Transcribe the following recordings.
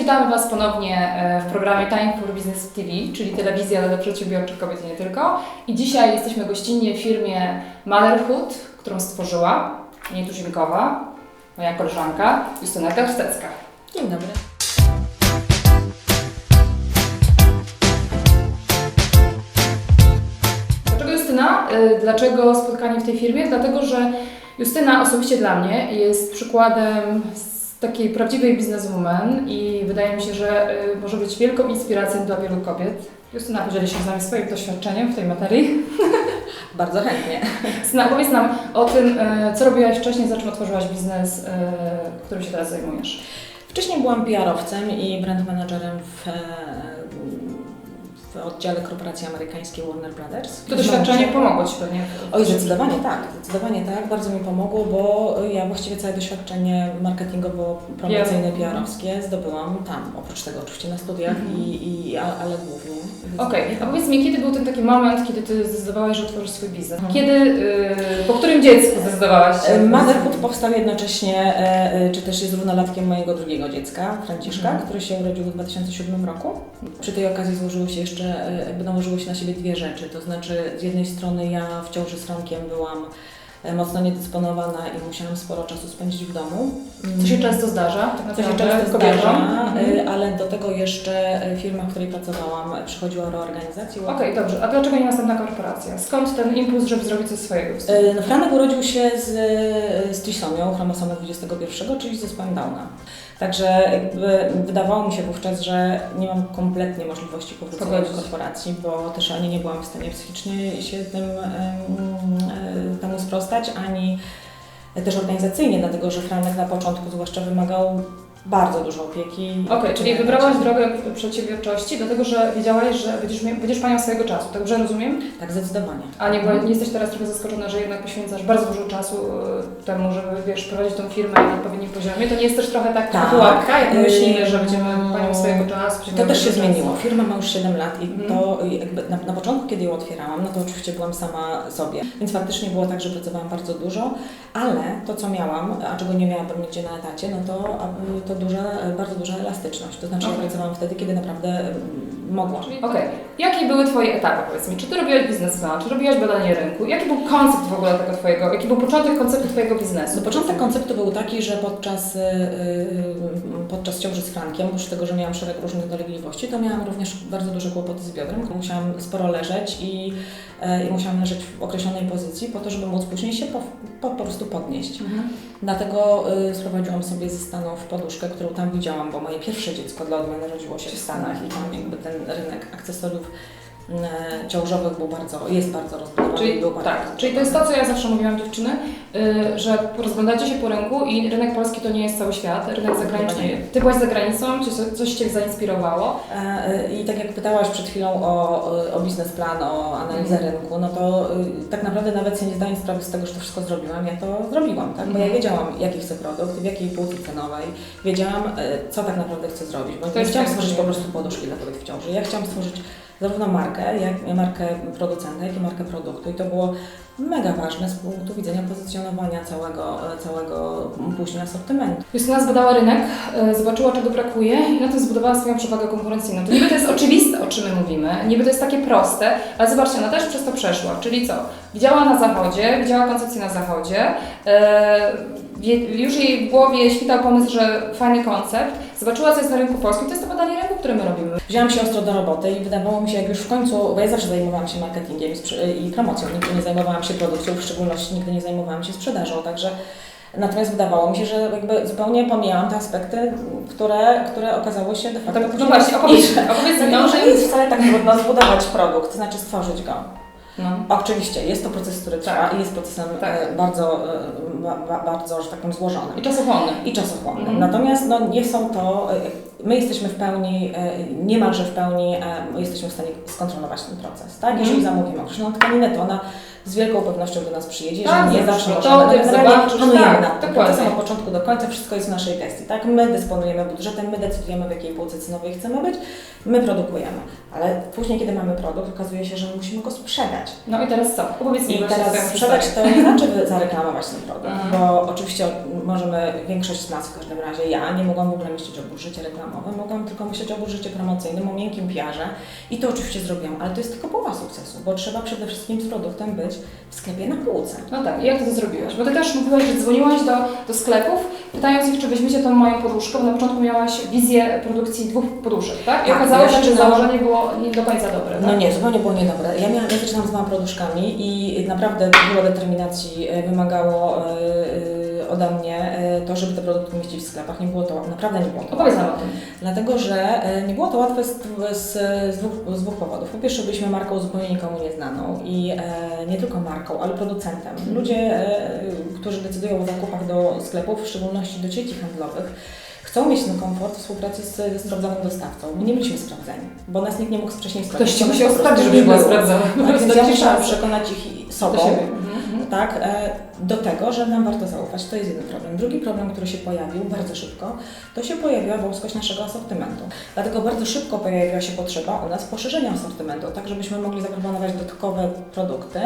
witamy Was ponownie e, w programie Time for Business TV, czyli telewizja dla przedsiębiorczych kobiet i nie tylko. I dzisiaj jesteśmy gościnnie w firmie Motherhood, którą stworzyła nietuzinkowa, moja koleżanka Justyna Karstecka. Dzień dobry. Dlaczego Justyna? E, Dlaczego spotkanie w tej firmie? Dlatego, że Justyna osobiście dla mnie jest przykładem z takiej prawdziwej bizneswoman i wydaje mi się, że e, może być wielką inspiracją dla wielu kobiet. Justyna podzieli się z nami swoim doświadczeniem w tej materii. Bardzo chętnie. Justyna, powiedz nam o tym, e, co robiłaś wcześniej, za czym otworzyłaś biznes, e, którym się teraz zajmujesz. Wcześniej byłam PR-owcem i brand managerem w, w oddziale korporacji amerykańskiej Warner Brothers. To doświadczenie pomogło Ci pewnie. Oj, zdecydowanie tak, zdecydowanie tak, bardzo mi pomogło, bo ja właściwie całe doświadczenie marketingowo-promocyjne, PR. PR-owskie zdobyłam tam, oprócz tego oczywiście na studiach, i, i, a- ale głównie. Okej, a powiedz mi, kiedy był ten taki moment, kiedy Ty zdecydowałaś, że otworzysz swój biznes? Mhm. Kiedy, y, po którym dziecku zdecydowałaś się? E, Motherhood powstał jednocześnie, e, czy też jest równolatkiem mojego drugiego dziecka, Franciszka, Mhm. który się urodził w 2007 roku. Przy tej okazji złożyły się jeszcze, e, jakby nałożyły się na siebie dwie rzeczy, to znaczy z jednej strony ja w ciąży z Frankiem byłam mocno niedysponowana i musiałam sporo czasu spędzić w domu. Co się często zdarza? Tak Co się często zdarza, Mhm. e, ale do tego jeszcze e, firma, w której pracowałam, e, przychodziła reorganizacji. Okej, dobrze. A dlaczego nie następna korporacja? Skąd ten impuls, żeby zrobić coś swojego? E, No, Franek urodził się z, z trisomią chromosomu 21, czyli z zespołem Downa. Także jakby wydawało mi się wówczas, że nie mam kompletnie możliwości powrócenia do korporacji, bo też ani nie byłam w stanie psychicznie się tym, em, sprostać, ani też organizacyjnie, dlatego że Franek na początku zwłaszcza wymagał bardzo dużo opieki. Okej, czyli wybrałaś drogę przedsiębiorczości, dlatego że wiedziałaś, że będziesz, będziesz panią swojego czasu. Tak dobrze rozumiem? Tak, zdecydowanie. A nie, bo nie jesteś teraz trochę zaskoczona, że jednak poświęcasz bardzo dużo czasu e, temu, żeby wiesz, prowadzić tą firmę na odpowiednim poziomie. To nie jest też trochę tak, Tak. pułapka, jak Yy, myślimy, że będziemy panią swojego czasu. To też się czasu. zmieniło. Firma ma już 7 lat i Mhm. to jakby na, na początku, kiedy ją otwierałam, no to oczywiście byłam sama sobie. Więc faktycznie było tak, że pracowałam bardzo dużo, ale to, co miałam, a czego nie miałabym nigdzie na etacie, no to, a, to duża, bardzo duża elastyczność. To znaczy, Okej. ja pracowałam wtedy, kiedy naprawdę mm, mogłam. Okej. Jakie były Twoje etapy, powiedz mi? Czy Ty robiłaś biznesplan, czy robiłaś badanie rynku? Jaki był koncept w ogóle tego Twojego, jaki był początek konceptu Twojego biznesu? No, początek konceptu był taki, że podczas, y, y, podczas ciąży z Frankiem, oprócz tego, że miałam szereg różnych dolegliwości, to miałam również bardzo duże kłopoty z biodrem. Musiałam sporo leżeć i, i musiałam leżeć w określonej pozycji po to, żeby móc później się po, po, po prostu podnieść. Mhm. Dlatego y, sprowadziłam sobie ze Stanów poduszkę, którą tam widziałam, bo moje pierwsze dziecko dla odmiany rodziło się w Stanach i tam jakby ten rynek akcesoriów ciążowych był bardzo, jest bardzo rozbudowany. Czyli, bardzo tak, czyli to jest to, co ja zawsze mówiłam dziewczyny, y, że rozglądacie się po rynku i rynek polski to nie jest cały świat, rynek zagraniczny. Ty byłaś za granicą, czy co- coś Cię zainspirowało? E, I tak jak pytałaś przed chwilą o, o biznesplan, o analizę Mhm. rynku, no to y, tak naprawdę nawet sobie nie zdając sprawy z tego, że to wszystko zrobiłam, ja to zrobiłam, tak? Bo ja Mhm. wiedziałam, jaki chcę produkt, w jakiej półce cenowej, wiedziałam, e, co tak naprawdę chcę zrobić, bo To nie chciałam stworzyć po prostu poduszki dla kobiet w ciąży. Ja chciałam stworzyć zarówno markę, jak markę producenta, jak i markę produktu i to było mega ważne z punktu widzenia pozycjonowania całego, e, całego później asortymentu. Justyna zbadała rynek, y, zobaczyła czego brakuje i na tym zbudowała swoją przewagę konkurencyjną. To niby to jest oczywiste, o czym my mówimy, niby to jest takie proste, ale zobaczcie, ona też przez to przeszła. Czyli co? Widziała na zachodzie, widziała koncepcję na zachodzie, e, już jej w głowie świtał pomysł, że fajny koncept, zobaczyła co jest na rynku polskim, to jest to badanie rynku, które my robimy. Wzięłam się ostro do roboty i wydawało mi się, jak już w końcu, bo ja zawsze zajmowałam się marketingiem i promocją, nigdy nie zajmowałam się produkcją, w szczególności nigdy nie zajmowałam się sprzedażą, także natomiast wydawało mi się, że jakby zupełnie pomijałam te aspekty, które, które okazały się de facto No później właśnie, opowiedz, opowiedz No, no, że nie jest wcale tak trudno zbudować produkt, to znaczy stworzyć go. No. Oczywiście, jest to proces, który trwa i jest procesem Tak. e, bardzo, e, ba, ba, bardzo, że tak powiem, złożonym I czasochłonny. i czasochłonnym. Mhm. Natomiast no, nie są to, e, my jesteśmy w pełni, niemalże w pełni, jesteśmy w stanie skontrolować ten proces. Tak? Jeżeli zamówimy określoną tkaninę, to ona z wielką pewnością do nas przyjedzie, Tak, że nie zawsze możemy. Generalnie panujemy tak, tym dokładnie. procesem od początku do końca, wszystko jest w naszej gestii, tak? My dysponujemy budżetem, my decydujemy w jakiej półce cenowej chcemy być, my produkujemy, ale później, kiedy mamy produkt, okazuje się, że musimy go sprzedać. No i teraz co? Opowiedz mi I teraz sprzedać to nie znaczy zareklamować ten produkt, Mhm. bo oczywiście możemy, większość z nas w każdym razie, ja nie mogłam w ogóle myśleć o budżecie reklamowym, mogłam tylko myśleć o budżecie promocyjnym, o miękkim PR-ze i to oczywiście zrobiłam, ale to jest tylko połowa sukcesu, bo trzeba przede wszystkim z produktem być w sklepie na półce. No tak, i jak ty to zrobiłaś? Bo ty też mówiłaś, że dzwoniłaś do, do sklepów, pytając ich, czy weźmiecie tą moją poduszkę, bo na początku miałaś wizję produkcji dwóch poduszek, tak? I Tak, okazało ja się, że założenie było nie do końca dobre, tak? No nie, zupełnie było niedobre. Ja, miałam, ja zaczynałam z dwoma poduszkami i naprawdę dużo determinacji e, wymagało e, ode mnie e, to, żeby te produkty mieścić w sklepach. Nie było to, naprawdę nie było to Opowiedz nam o tym. Dlatego, że e, nie było to łatwe z, z, z, dwóch, z dwóch powodów. Po pierwsze, byliśmy marką zupełnie nikomu nieznaną i e, nie tylko marką, ale producentem. Ludzie, e, którzy decydują o zakupach do sklepów, w szczególności do sieci handlowych, chcą mieć ten komfort współpracy z, ze sprawdzonym dostawcą. My nie byliśmy sprawdzeni, bo nas nikt nie mógł wcześniej sprawdzić. Ktoś ci musiał sprawdzić, nie była sprawdzona. Tak, więc ja musiałam przekonać ich sobą. Tak, e, do tego, że nam warto zaufać. To jest jeden problem. Drugi problem, który się pojawił bardzo szybko, to się pojawiła wąskość naszego asortymentu. Dlatego bardzo szybko pojawiła się potrzeba u nas poszerzenia asortymentu, tak żebyśmy mogli zaproponować dodatkowe produkty,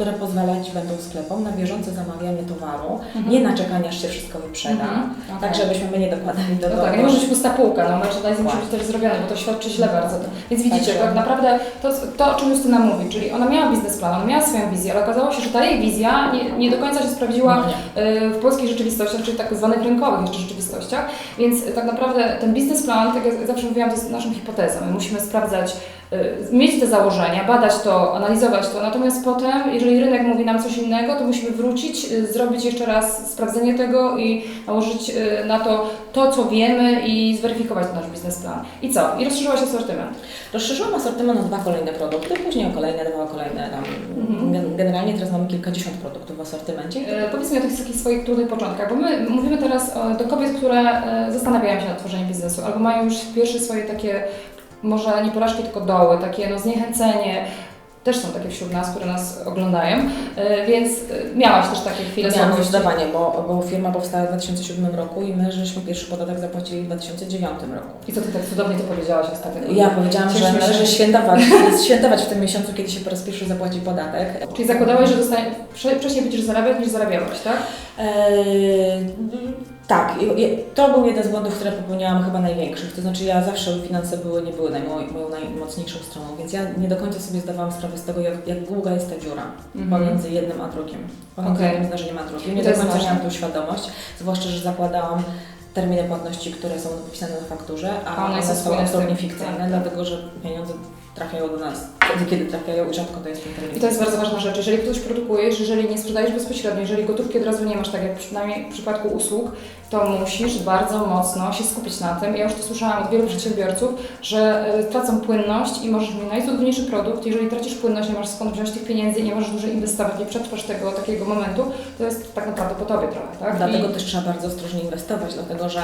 które pozwalać będą sklepom na bieżące zamawianie towaru, Mhm. nie na czekanie, aż się wszystko wyprzeda, Mhm. tak Okej. żebyśmy my nie dokładali do No tego. tak, nie może być pusta półka, no merchandising musi być też zrobiony, bo to świadczy źle bardzo. Więc widzicie, Także- tak naprawdę to, to, o czym Justyna mówi, czyli ona miała biznesplan, ona miała swoją wizję, ale okazało się, że ta jej wizja nie, nie do końca się sprawdziła No y, w polskich rzeczywistościach, czyli tak zwanych rynkowych jeszcze rzeczywistościach, więc tak naprawdę ten biznesplan, tak jak zawsze mówiłam, to jest naszą hipotezą. My musimy sprawdzać, mieć te założenia, badać to, analizować to, natomiast potem, jeżeli rynek mówi nam coś innego, to musimy wrócić, y, zrobić jeszcze raz sprawdzenie tego i nałożyć y, na to to, co wiemy i zweryfikować nasz biznesplan. I co? I rozszerzyłaś asortyment. Rozszerzyłam asortyment o dwa kolejne produkty, później o kolejne, dwa kolejne. Tam. Mhm. Gen- Generalnie teraz mamy kilkadziesiąt produktów w asortymencie. E, Powiedz mi o tych takich swoich trudnych początkach, bo my mówimy teraz do kobiet, które zastanawiają się nad tworzeniem biznesu, albo mają już pierwsze swoje takie, może nie porażki, tylko doły, takie no zniechęcenie. Też są takie wśród nas, które nas oglądają, E, więc e, miałaś też takie chwile Miałam słabości. zdecydowanie, bo, bo firma powstała w 2007 roku i my żeśmy pierwszy podatek zapłacili w 2009 roku. I co Ty tak cudownie to powiedziałaś ostatnio? Ja powiedziałam, że Cieszmy się. należy świętować, świętować w tym miesiącu, kiedy się po raz pierwszy zapłaci podatek. Czyli zakładałeś, że dostanie, wcze- wcześniej będziesz zarabiać niż zarabiałaś, tak? Eee, tak, i- i to był jeden z błędów, które popełniałam chyba największych. To znaczy ja zawsze finanse były, nie były najmo- moją najmocniejszą stroną, więc ja nie do końca sobie zdawałam sprawę z tego, jak, jak długa jest ta dziura Mhm. pomiędzy jednym a drugim. Pomiędzy Okej. jednym zdarzeniem a drugim. Nie To do jest końca ważne. miałam tą świadomość, zwłaszcza, że zakładałam terminy płatności, które są napisane na fakturze, a, one one są spójne z absolutnie fikcyjne, Tak. dlatego że pieniądze trafiają do nas wtedy, kiedy trafiają i rzadko to jest ten termin. I to jest bardzo ważna rzecz. Jeżeli ktoś produkujesz, jeżeli nie sprzedajesz bezpośrednio, jeżeli gotówki od razu nie masz, tak jak przynajmniej w przypadku usług, to musisz bardzo mocno się skupić na tym. Ja już to słyszałam od wielu przedsiębiorców, że y, tracą płynność i możesz mieć najcudowniejszy produkt. Jeżeli tracisz płynność, nie masz skąd wziąć tych pieniędzy nie możesz dłużej inwestować, nie przetrwasz tego takiego momentu, to jest tak naprawdę po tobie trochę, tak? Dlatego I, też trzeba bardzo ostrożnie inwestować, dlatego że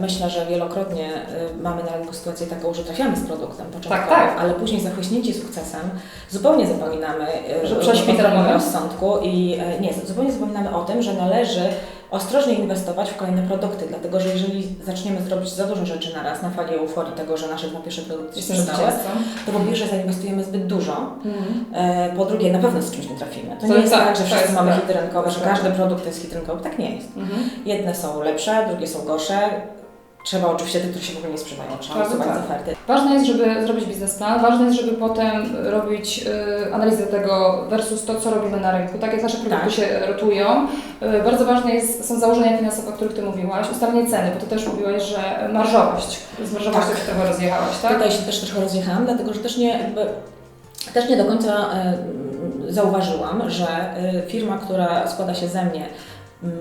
myślę, że wielokrotnie e, mamy na rynku sytuację taką, że trafiamy z produktem początkowo, tak. ale później zachłyśnięci sukcesem zupełnie zapominamy e, Że o- rozsądku i e, nie, zupełnie zapominamy o tym, że należy ostrożnie inwestować w kolejne produkty, dlatego że jeżeli zaczniemy zrobić za dużo rzeczy na raz, na fali euforii tego, że nasze dwa pierwsze produkty się sprzedały, to po pierwsze zainwestujemy zbyt dużo. E, Po drugie, na pewno z czymś nie trafimy. To, To nie jest tak, tak, że wszyscy mamy tak. hity rynkowe, że każdy produkt jest hit rynkowy. Tak nie jest. Mhm. Jedne są lepsze, drugie są gorsze. Trzeba oczywiście te, które się w ogóle nie sprzedają, trzeba usuwać tak. z oferty. Ważne jest, żeby zrobić biznesplan, ważne jest, żeby potem robić y, analizę tego versus to, co robimy na rynku. Tak jak nasze produkty Tak. się rotują, y, bardzo ważne jest, są założenia finansowe, o których Ty mówiłaś, ustalenie ceny, bo Ty też mówiłaś, że marżowość, z marżowością Tak. się trochę rozjechałaś, tak? Tutaj się też trochę rozjechałam, dlatego że też nie, jakby, też nie do końca e, zauważyłam, że e, firma, która składa się ze mnie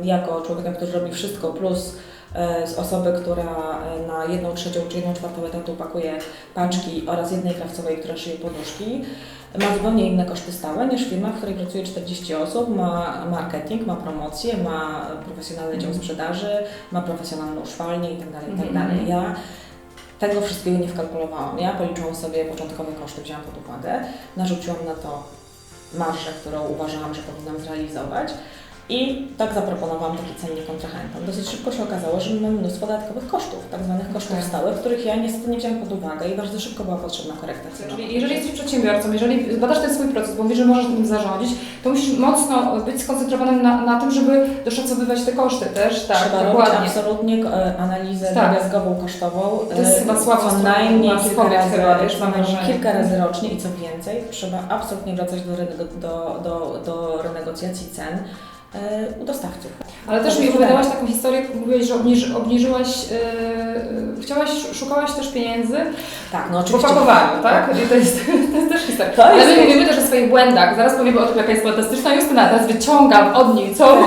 jako człowieka, który robi wszystko, plus e, z osoby, która e, na jedną trzecią czy jedną czwartą etatu pakuje paczki oraz jednej krawcowej, która szyje poduszki, ma zupełnie inne koszty stałe niż firma, w której pracuje 40 osób, ma marketing, ma promocję, ma profesjonalny dział sprzedaży, ma profesjonalną szwalnię itd. itd. Mhm. Ja tego wszystkiego nie wkalkulowałam. Ja policzyłam sobie początkowe koszty, wzięłam pod uwagę, narzuciłam na to marżę, którą uważałam, że powinnam zrealizować. I tak zaproponowałam taki cennik kontrahentom. Dosyć szybko się okazało, że mamy mnóstwo dodatkowych kosztów, tak zwanych kosztów Okej. stałych, których ja niestety nie wziąłem pod uwagę i bardzo szybko była potrzebna korekta cenowa. Czyli jeżeli jesteś przedsiębiorcą, jeżeli badasz ten swój proces, bo mówisz, że możesz nim zarządzić, to musisz mocno być skoncentrowanym na, na tym, żeby doszacowywać te koszty też, tak, Trzeba robić dokładnie. absolutnie e, analizę Tak. drobiazgową, kosztową. To jest e, chyba słaba co najmniej kilka razy, chyba, wiesz, kilka razy rocznie i co więcej, trzeba absolutnie wracać do, do, do, do renegocjacji cen u dostawców. Ale też mi opowiadałaś tak. taką historię, mówiłaś, że obniży, obniżyłaś, yy, chciałaś, szukałaś też pieniędzy Tak, no oczywiście. opakowaniu, tak? I to jest, to jest też historia. To Ale jest- my mówimy też o swoich błędach. Zaraz powiemy o tym, jaka jest fantastyczna Justyna. Teraz wyciągam od niej co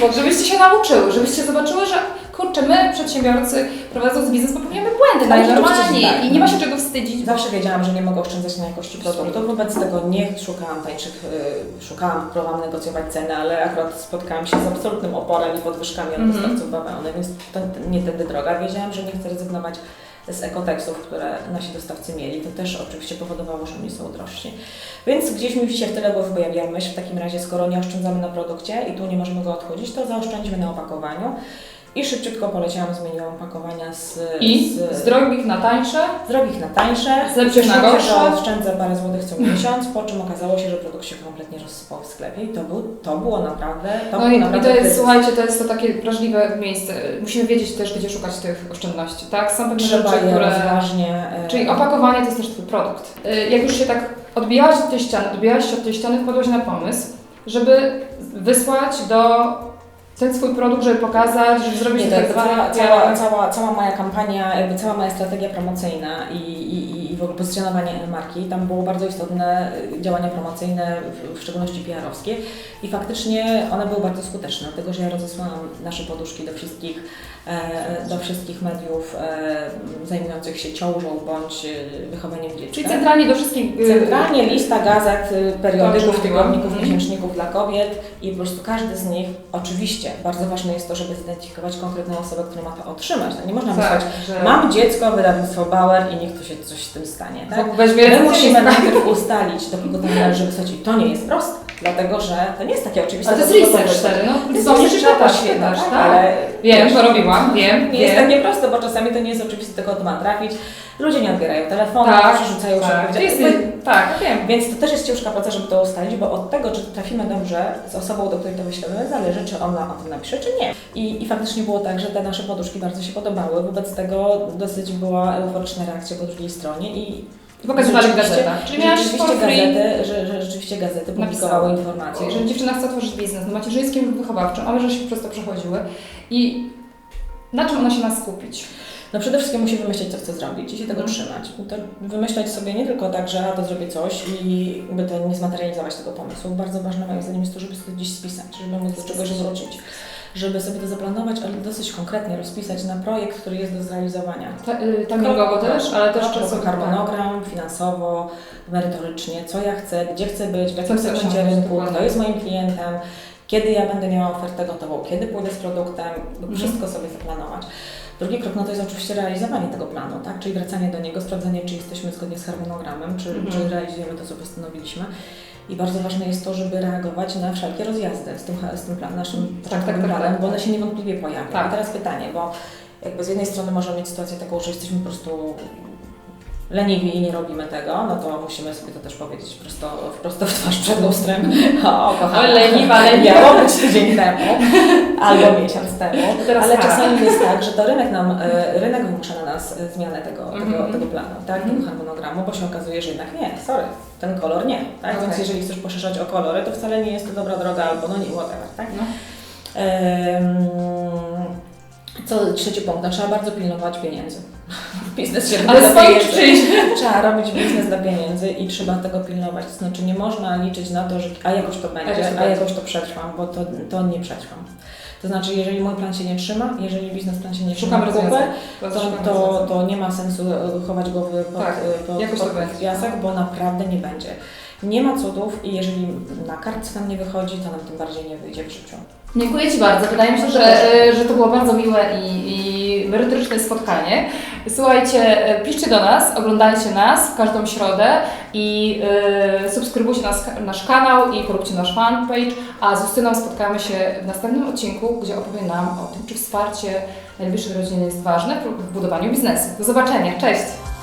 Tak, żebyście się nauczyły, żebyście zobaczyły, że kurczę, my przedsiębiorcy prowadząc biznes popełniamy błędy rzeczywiście, najnormalniej tak. i nie ma się czego wstydzić, Zawsze wiedziałam, że nie mogę oszczędzać na jakości produktu, wobec tego nie szukałam tańszych, y, szukałam, próbowałam negocjować ceny, ale akurat spotkałam się z absolutnym oporem i podwyżkami od Mhm. dostawców bawełny, więc to nie tędy droga. Wiedziałam, że nie chcę rezygnować z ekoteksów, które nasi dostawcy mieli. To też oczywiście powodowało, że oni są drożsi. Więc gdzieś mi się w tyle głowy pojawiła myśl, w takim razie skoro nie oszczędzamy na produkcie i tu nie możemy go odchodzić, to zaoszczędźmy na opakowaniu. I szybciutko poleciałam, zmieniłam opakowania z, i z, z drogich na tańsze. z drogich na tańsze, Z lepszych na gorsze. oszczędzę parę złotych co miesiąc, po czym okazało się, że produkt się kompletnie rozsypał w sklepie i to, był, to było naprawdę, to No i, i naprawdę to jest, słuchajcie, to jest to takie wrażliwe miejsce. Musimy wiedzieć też, gdzie szukać tych oszczędności, tak? Są pewne Trzeba rzeczy, które... rozważnie... e, Czyli opakowanie to jest też Twój produkt. Y, Jak już się tak odbijałaś od tej ściany, odbijałaś się od tej ściany, wpadłaś na pomysł, żeby wysłać do ten swój produkt, żeby pokazać, żeby zrobić Nie, tak cała, cała, cała, cała moja kampania, jakby cała moja strategia promocyjna i, i, i w ogóle pozycjonowanie marki, tam było bardzo istotne y, działania promocyjne, w, szczególności PR-owskie i faktycznie one były bardzo skuteczne, dlatego że ja rozesłałam nasze poduszki do wszystkich, e, do wszystkich mediów e, zajmujących się ciążą bądź e, wychowaniem dziecka. Czyli centralnie do wszystkich... y, Centralnie lista gazet, y, periodyków, tygodników, mówiłam. miesięczników dla kobiet i po prostu każdy z nich, oczywiście, bardzo ważne jest to, żeby zidentyfikować konkretną osobę, która ma to otrzymać. No nie można tak, wysłać, że... mam dziecko, wydawnictwo Bauer i niech tu się coś z tym stanie, tak? Weźmie My musimy najpierw ustalić, do kogo to należy wysłać i to nie jest proste, dlatego że to nie jest takie oczywiste. Ale to jest research wtedy, no. To jest Znowu research, czytasz, tak, tak, tak. ale Wiem, to robiłam, wiem, nie jest takie proste, bo czasami to nie jest oczywiste, kogo to ma trafić. Ludzie nie odbierają telefonu, Tak, przerzucają się tak. To jest, tak, wiem. więc to też jest ciężka praca, żeby to ustalić, bo od tego, czy trafimy dobrze z osobą, do której to wyślemy, zależy, czy ona o tym napisze, czy nie. I, I faktycznie było tak, że te nasze poduszki bardzo się podobały, wobec tego dosyć była euforyczna reakcja po drugiej stronie i Pokazywali w gazetach. Czyli miałaś rzeczywiście for free gazety, że rzeczywiście gazety publikowały Napisały. informacje. że dziewczyna chce otworzyć biznes no macierzyńskim lub wychowawczym, a my żeśmy przez to przechodziły. I na czym ona się ma skupić? No przede wszystkim musi wymyśleć, co chce zrobić i się tego Mhm. trzymać. I To wymyślać sobie nie tylko tak, że a to zrobię coś i by to nie zmaterializować tego pomysłu. Bardzo ważne moim zdaniem jest to, żeby sobie gdzieś spisać, żeby móc do czegoś wrócić. Żeby sobie to zaplanować, ale dosyć konkretnie rozpisać na projekt, który jest do zrealizowania. Y, timingowo też, ale też czasowo. Harmonogram, finansowo, merytorycznie, co ja chcę, gdzie chcę być, w jakim segmencie rynku, kto jest moim klientem, kiedy ja będę miała ofertę gotową, kiedy pójdę z produktem, Mhm. wszystko sobie zaplanować. Drugi krok no to jest oczywiście realizowanie tego planu, tak? czyli wracanie do niego, sprawdzanie, czy jesteśmy zgodnie z harmonogramem, czy, Mhm. czy realizujemy to, co postanowiliśmy. I bardzo ważne jest to, żeby reagować na wszelkie rozjazdy z tym, z tym plan, naszym tak, tak, planem, tak. bo one się niewątpliwie pojawią. Tak. I teraz pytanie, bo jakby z jednej strony możemy mieć sytuację taką, że jesteśmy po prostu leniwi i nie robimy tego, no to musimy sobie to też powiedzieć prosto, prosto w twarz przed lustrem. O, kochana, leniwa, leniwa. Miało być tydzień temu albo miesiąc temu. Ale tak. czasami jest tak, że to rynek nam, e, rynek wymusza na nas e, zmianę tego, tego, Mhm. tego planu, tak, Mhm. tego harmonogramu, bo się okazuje, że jednak nie, sorry, ten kolor nie, tak, więc Okej. jeżeli chcesz poszerzać o kolory, to wcale nie jest to dobra droga albo no nie, whatever, tak. No. Em, co trzeci punkt, no, trzeba bardzo pilnować pieniędzy. Biznes się Ale dla pieniędzy. Trzeba robić biznes dla pieniędzy i trzeba tego pilnować. To znaczy nie można liczyć na to, że a jakoś to będzie, a jakoś to przetrwam, bo to, to nie przetrwam. To znaczy, jeżeli mój plan się nie trzyma, jeżeli biznesplan się nie trzyma kupy, to, to, to nie ma sensu e, chować głowy pod, Tak, e, pod, pod będzie. piasek, bo naprawdę nie będzie. Nie ma cudów i jeżeli na kartce nam nie wychodzi, to nam tym bardziej nie wyjdzie w życiu. Dziękuję Ci bardzo. Wydaje mi się, że, e, że to było bardzo miłe i, i merytoryczne spotkanie. Słuchajcie, e, piszcie do nas, oglądajcie nas w każdą środę i e, subskrybujcie nas, nasz kanał i polubcie nasz fanpage, a z Justyną spotkamy się w następnym odcinku, gdzie opowie nam o tym, czy wsparcie najbliższych rodzin jest ważne w budowaniu biznesu. Do zobaczenia, cześć!